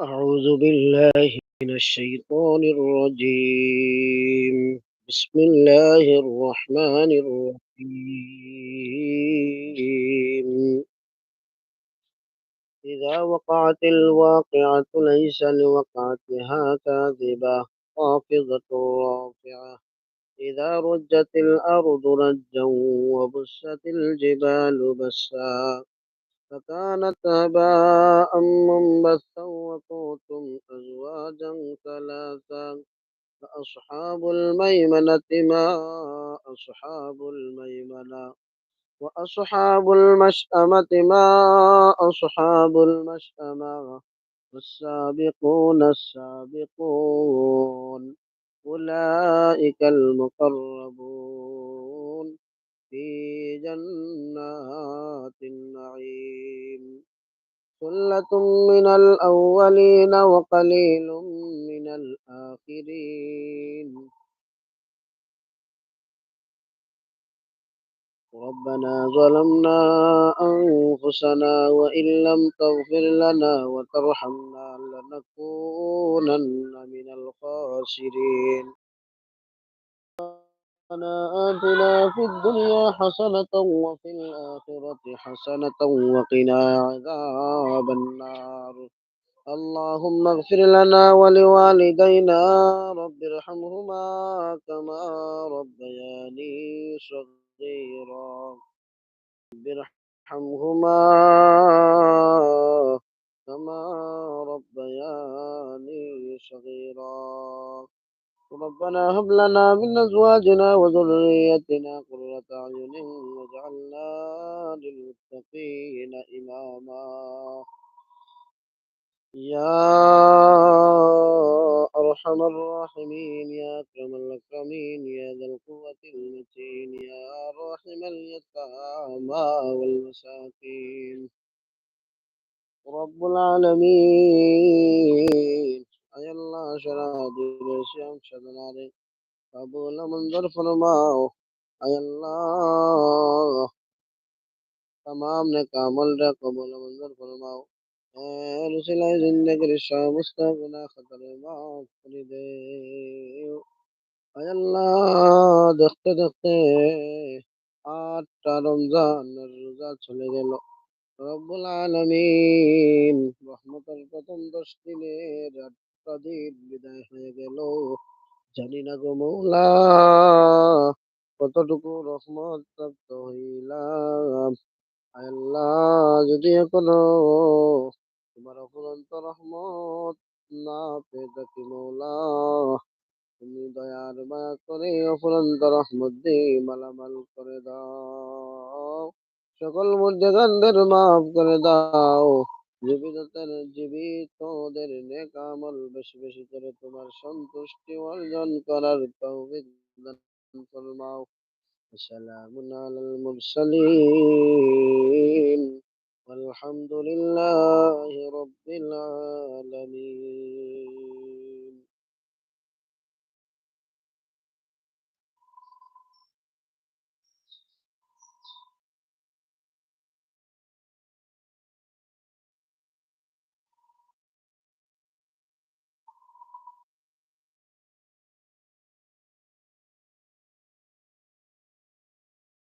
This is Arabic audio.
أعوذ بالله من الشيطان الرجيم. بسم الله الرحمن الرحيم. إذا وقعت الواقعة ليس لوقعتها كاذبة خافضة رافعة. إذا رجت الأرض رجا وبست الجبال بسا فكانت هباء منبثا وكنتم أزواجا ثلاثا فأصحاب الميمنة ما أصحاب الميمنة وأصحاب المشأمة ما أصحاب المشأمة والسابقون السابقون أولئك المقربون في جنات النعيم ثلة من الأولين وقليل من الآخرين. ربنا ظلمنا أنفسنا وإن لم تغفر لنا وترحمنا لنكونن من الخاسرين. ربنا آتنا في الدنيا حسنة وفي الآخرة حسنة وقنا عذاب النار. اللهم اغفر لنا ولوالدينا رب ارحمهما كما ربياني صغيرا. رب ارحمهما ربنا هب لنا من أزواجنا وذريتنا قرة أعين واجعلنا للمتقين إماما. يا أرحم الراحمين يا أكرم الأكرمين يا ذا القوة المتين يا راحم اليتامى والمساكين. رب العالمين. আয়াল্লাহ সারা দিনের শ্যাম সাধনারে কবুল মন্দর ফরমাও আয়াল্লাহ তমাম নে কামল রে কবুল মন্দর ফরমাও এর সিলাই জিন্দগির সমস্ত গুনাহ খতরে মাফ করে দে আয়াল্লাহ দেখতে দেখতে আটটা রমজান রোজা চলে গেল রব্বুল আলমিন রহমতের প্রথম দশ দিনের দিন বিদায় হয়ে গেল? জানি না গো মৌলা, কতটুকু রহমত প্রাপ্ত হইলাম। আল্লাহ, যদি এখনও তোমার অফুরন্ত রহমত না পেয়ে থাকি মৌলা, তুমি দয়ার মায়া করে অফুরন্ত রহমত দিয়ে মালামাল করে দাও। সকল মুদ্রাকানদের মাফ করে দাও। জীবিতদের নেক আমল বেশি বেশি করে তোমার সন্তুষ্টি অর্জন করার তৌফিক দান ফরমাও সালামুন আলাল মুরসালিন। আলহামদুলিল্লাহি রাব্বিল আলামিন।